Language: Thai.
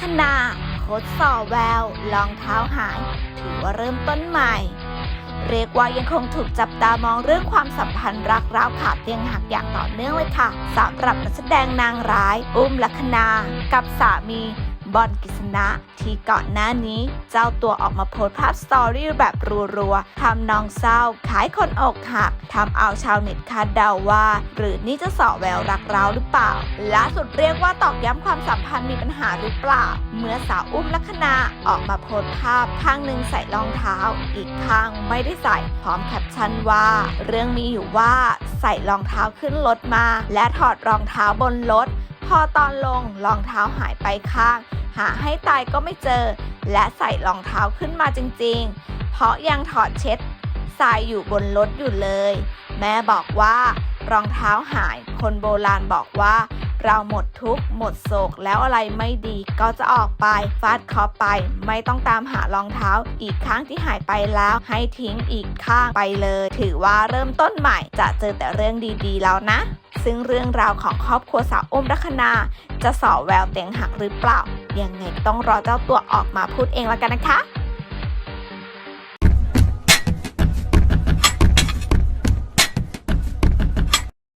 คนาโพสต์สอแววรองเท้าหาย ถือว่าเริ่มต้นใหม่ เรียกว่ายังคงถูกจับตามองเรื่องความสัมพันธ์รักร้าวขาดเตียงหักอย่างต่อเนื่องเลยค่ะสำหรับนักแสดงนางร้าย อุ้มลัคนากับสามี บอลกิษณะ ที่ก่อนหน้านี้เจ้าตัวออกมาโพสภาพสตอรี่แบบรัวๆทำนองเศร้าขายคนอกหักทำเอาชาวเน็ตคาดเดาว่า หรือนี่จะสอแววรักเราหรือเปล่าล่าสุดเรียกว่าตอกย้ำความสัมพันธ์มีปัญหาหรือเปล่า เมื่อสาวอุ้มลัคนาออกมาโพสภาพข้างหนึ่งใส่รองเท้า อีกข้างไม่ได้ใส่พร้อมแคปชั่นว่า เรื่องมีอยู่ว่าใส่รองเท้าขึ้นรถมา และถอดรองเท้าบนรถพอตอนลงรองเท้าหายไปข้าง หาให้ตายก็ไม่เจอ และใส่รองเท้าขึ้นมาจริงๆ เพราะยังถอดเช็ดทรายอยู่บนรถอยู่เลย แม่บอกว่ารองเท้าหาย คนโบราณบอกว่า เราหมดทุกข์หมดโศกแล้วอะไรไม่ดีก็จะออกไปฟาดเคอไป ไม่ต้องตามหารองเท้า อีกข้างที่หายไปแล้ว ให้ทิ้งอีกข้างไปเลย ถือว่าเริ่มต้นใหม่จะเจอแต่เรื่องดีๆแล้วนะ ซึ่งเรื่องราวของครอบครัวสาวอุ้มลัคนา จะสอแววเตียงหักหรือเปล่า ยังไงก็ต้องรอเจ้าตัวออกมาพูดเองแล้วกันนะคะ